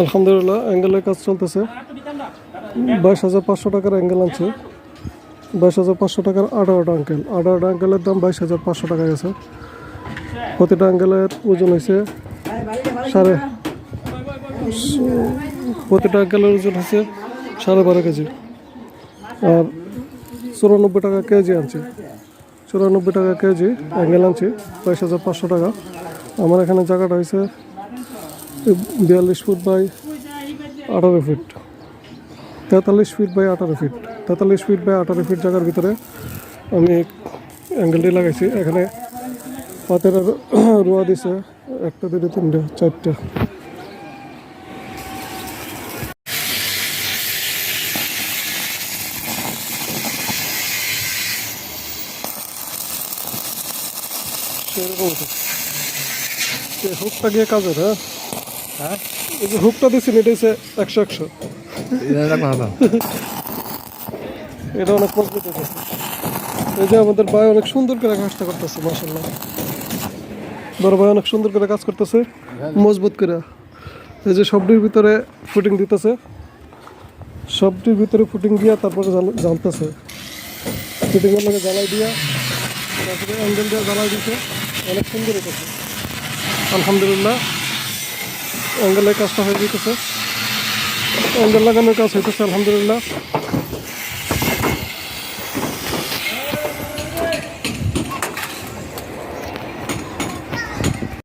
আলহামদুলিল্লাহ অ্যাঙ্গেলের কাজ চলতেছে। বাইশ হাজার পাঁচশো টাকার অ্যাঙ্গেল আনছে। বাইশ হাজার পাঁচশো টাকার আঠারোটা অ্যাঙ্গেল আঠারোটা অ্যাঙ্গেলের দাম বাইশ হাজার পাঁচশো টাকা গেছে। প্রতিটা অ্যাঙ্গেলের ওজন হয়েছে সাড়ে প্রতিটা অ্যাঙ্গেলের ওজন হচ্ছে সাড়ে বারো কেজি। আর চুরানব্বই টাকা কেজি আনছি। চুরানব্বই টাকা কেজি অ্যাঙ্গেল আনছি, বাইশ হাজার পাঁচশো টাকা। আমার এখানে জায়গাটা হয়েছে বিয়াল্লিশ ফুট বাই আঠারো ফিট। তেতাল্লিশ ফিট বাই আঠারো ফিট। তেতাল্লিশ ফিট বাই আঠারো ফিট জায়গার ভিতরে আমি অ্যাঙ্গেলটি লাগাইছি। এখানে পাতের রোয়া দিছে, একটা দুটো তিনটা, চারটা। সেরকম হুকটা গিয়ে কাজের হ্যাঁ? হ্যাঁ? এই যে হুকটা দিচ্ছি এটা একশো একশো। এটা অনেক মজবুত এই যে আমাদের ভাই অনেক সুন্দর করে কাজটা করতেছে মাসাল্লাহ বড় ভাই অনেক সুন্দর করে কাজ করতেছে, মজবুত করে। এই যে সবটির ভিতরে ফুটিং দিতেছে। সবটির ভিতরে ফুটিং দিয়া তারপরে জ্বালতেছে। ফুটিংয়ের লগে জ্বালাই দিয়া তারপরে অ্যাঙ্গেল দিয়ে জ্বালাই দিতে অনেক সুন্দর হইতেছে। আলহামদুলিল্লাহ। অ্যাঙ্গেলের কাজটা হয়ে যেতেছে অ্যাঙ্গেল লাগানোর কাজ হইতেছে আলহামদুলিল্লাহ।